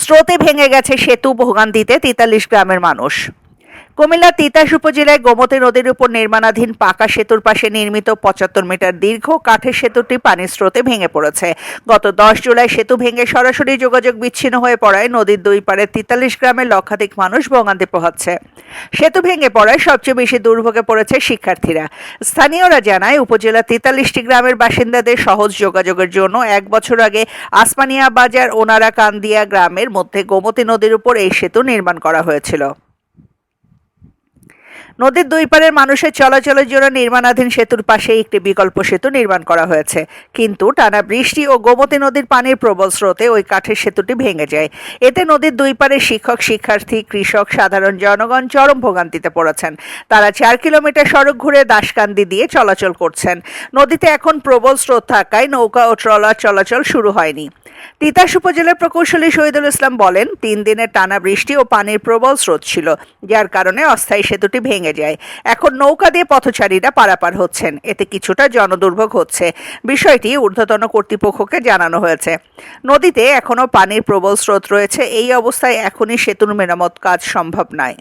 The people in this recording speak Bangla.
স্রোতে ভেঙে গেছে সেতু ভোগান্তিতে তেতাল্লিশ গ্রামের মানুষ। কুমিল্লার তিতাস উপজেলায় গোমতী নদীর উপর নির্মাণাধীন পাকা সেতুর পাশে নির্মিত পঁচাত্তর মিটার দীর্ঘ কাঠের সেতুটি পানির স্রোতে ভেঙে পড়েছে। গত দশ জুলাই সেতু ভেঙে সরাসরি যোগাযোগ বিচ্ছিন্ন হয়ে পড়ায় নদীর দুই পারে তেতাল্লিশ গ্রামের লক্ষাধিক মানুষ ভোগান্তি পোহাচ্ছে। সেতু ভেঙে পড়ায় সবচেয়ে বেশি দুর্ভোগে পড়েছে শিক্ষার্থীরা। স্থানীয়রা জানায়, উপজেলা তেতাল্লিশটি গ্রামের বাসিন্দাদের সহজ যোগাযোগের জন্য এক বছর আগে আসমানিয়া বাজার, ওনারা কান্দিয়া গ্রামের মধ্যে গোমতী নদীর উপর এই সেতু নির্মাণ করা হয়েছিল। নদীর দুই পারের মানুষের চলাচলের জন্য নির্মাণাধীন সেতুর পাশে একটি বিকল্প সেতু নির্মাণ করা হয়েছে। কিন্তু টানা বৃষ্টি ও গোমতী নদীর পানির প্রবল স্রোতে ওই কাঠের সেতুটি ভেঙে যায়। এতে নদীর দুই পারে শিক্ষক, শিক্ষার্থী, কৃষক, সাধারণ জনগণ চরম ভোগান্তিতে পড়েছেন। তারা চার কিলোমিটার সড়ক ঘুরে দাসকান্দি দিয়ে চলাচল করছেন। নদীতে এখন প্রবল স্রোত থাকায় নৌকা ও ট্রলার চলাচল শুরু হয়নি। তিতাস উপজেলার প্রকৌশলী শহীদুল ইসলাম বলেন, তিন দিনের টানা বৃষ্টি ও পানির প্রবল স্রোত ছিল, যার কারণে অস্থায়ী সেতুটি ভেঙে যায়। এখন নৌকা দিয়ে পথচারীরা পারাপার হচ্ছেন। এতে কিছুটা জনদুর্ভোগ হচ্ছে। বিষয়টি ঊর্ধ্বতন কর্তৃপক্ষকে জানানো হয়েছে। নদীতে এখনও পানির প্রবল স্রোত রয়েছে। এই অবস্থায় এখনই সেতুর মেরামত কাজ সম্ভব নয়।